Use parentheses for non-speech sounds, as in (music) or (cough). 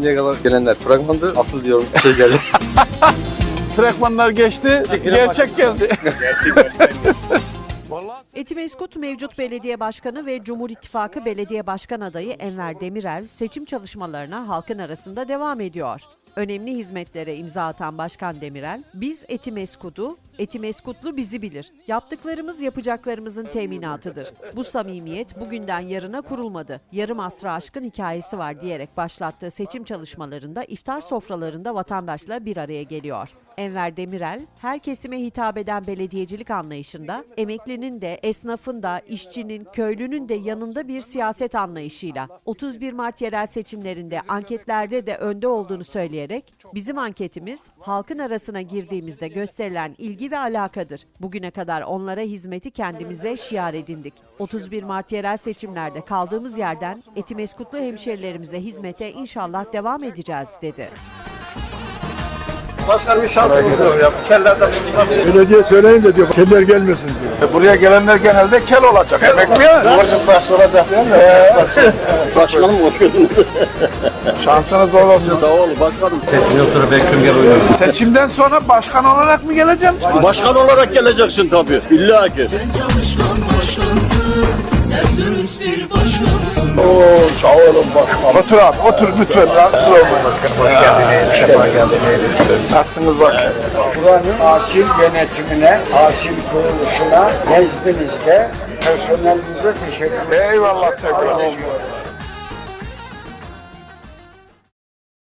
şimdiye kadar gelenler fragmandı. Asıl diyorum şey geldi. (laughs) Fragmanlar geçti, gerçek geldi. (laughs) Etimeskut mevcut belediye başkanı ve Cumhur İttifakı belediye başkan adayı Enver Demirel seçim çalışmalarına halkın arasında devam ediyor. Önemli hizmetlere imza atan Başkan Demirel, biz Etimeskut'u, Etimeskutlu bizi bilir. Yaptıklarımız yapacaklarımızın teminatıdır. Bu samimiyet bugünden yarına kurulmadı. Yarım asra aşkın hikayesi var diyerek başlattığı seçim çalışmalarında iftar sofralarında vatandaşla bir araya geliyor. Enver Demirel, her kesime hitap eden belediyecilik anlayışında, emeklinin de, esnafın da, işçinin, köylünün de yanında bir siyaset anlayışıyla 31 Mart yerel seçimlerinde anketlerde de önde olduğunu söyleyerek, bizim anketimiz halkın arasına girdiğimizde gösterilen ilgi ve alakadır. Bugüne kadar onlara hizmeti kendimize şiar edindik. 31 Mart yerel seçimlerde kaldığımız yerden Etimeskutlu hemşerilerimize hizmete inşallah devam edeceğiz dedi. Başka bir şans olur ya. Kellerden Belediye söyleyin de diyor, keller gelmesin diyor. Buraya gelenler genelde kel olacak. Emekli ya. Kıvırcık saçlı olacak. Başkanım hoş geldiniz. Şansınız bol olsun. Sağ ol başkanım. Seçimden sonra Bekrim gel oynuyor. Seçimden sonra başkan olarak mı geleceksin? Başkan olarak geleceksin tabii. İlla ki. Çalışkan başkansın, sen dürüst bir başkansın. Oo, sağ olun başkan. Otur abi, otur lütfen. Rahatsız olmayın. Hoş geldiniz. Şefa geldiniz. Nasılsınız bakın? buranın asil yönetimine, asil kuruluşuna nezdinizde personelimize teşekkür ederim. Eyvallah sevgilim.